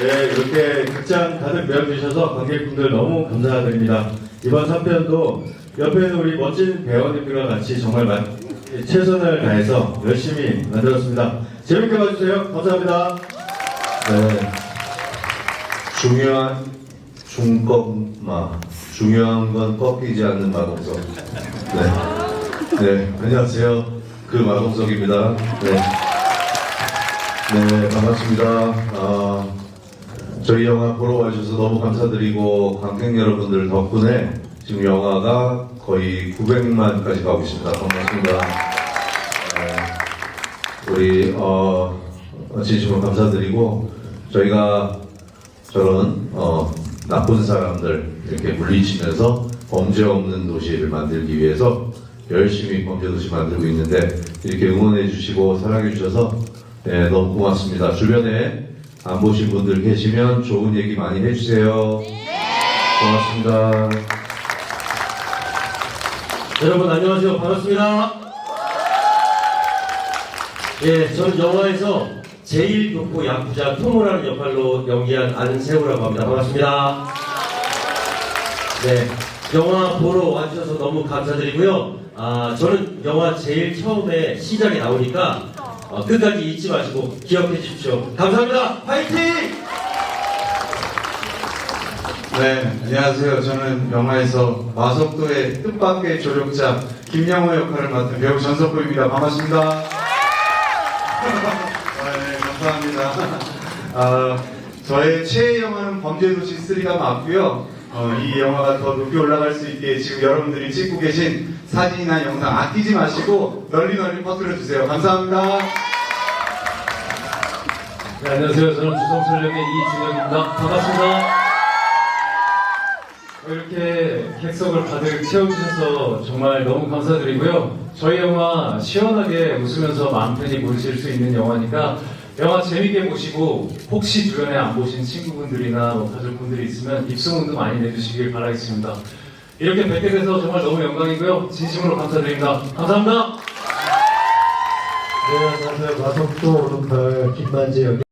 네, 이렇게 극장 가득 메워주셔서 관객분들 너무 감사드립니다. 이번 3편도 옆에 있는 우리 멋진 배우님들과 같이 정말 마- 최선을 다해서 열심히 만들었습니다. 재밌게 봐주세요. 감사합니다. 네. 중요한 중꺾마 중요한 건 꺾이지 않는 마동석 네. 네 안녕하세요 그 마동석입니다 네, 네 반갑습니다 아, 저희 영화 보러 와주셔서 너무 감사드리고 관객 여러분들 덕분에 지금 영화가 거의 900만까지 가고 있습니다 반갑습니다 네. 우리 어, 진심으로 감사드리고 저희가 저런 어, 나쁜 사람들 이렇게 물리치면서 범죄 없는 도시를 만들기 위해서 열심히 범죄 도시 만들고 있는데 이렇게 응원해 주시고 사랑해 주셔서 네, 너무 고맙습니다. 주변에 안 보신 분들 계시면 좋은 얘기 많이 해주세요. 고맙습니다. 여러분 안녕하세요. 반갑습니다. 예, 저는 영화에서 제일 돋고 야구자 토모라는 역할로 연기한 안세우라고 합니다. 반갑습니다. 네, 영화 보러 와주셔서 너무 감사드리고요. 아, 저는 영화 제일 처음에 시작에 나오니까 어, 끝까지 잊지 마시고 기억해 주십시오. 감사합니다. 파이팅! 네, 안녕하세요. 저는 영화에서 마석도의 뜻밖의 조력자 김영호 역할을 맡은 배우 전석구입니다. 반갑습니다. 아, 네, 감사합니다. 아, 저의 최애 영화는 범죄도시 3가 맞고요. 어, 이 영화가 더 높이 올라갈 수 있게 지금 여러분들이 찍고 계신 사진이나 영상 아끼지 마시고 널리 널리 퍼뜨려 주세요. 감사합니다. 네, 안녕하세요. 저는 주성철역의 이준혁입니다. 반갑습니다. 이렇게 객석을 가득 채워주셔서 정말 너무 감사드리고요. 저희 영화 시원하게 웃으면서 마음 편히 보실 수 있는 영화니까 영화 재밌게 보시고 혹시 주변에 안 보신 친구분들이나 뭐 가족분들이 있으면 입소문도 많이 내주시길 바라겠습니다. 이렇게 뵙게 돼서 정말 너무 영광이고요. 진심으로 감사드립니다. 감사합니다. 네, 안녕하세요. 마석도 오른팔 김만재 역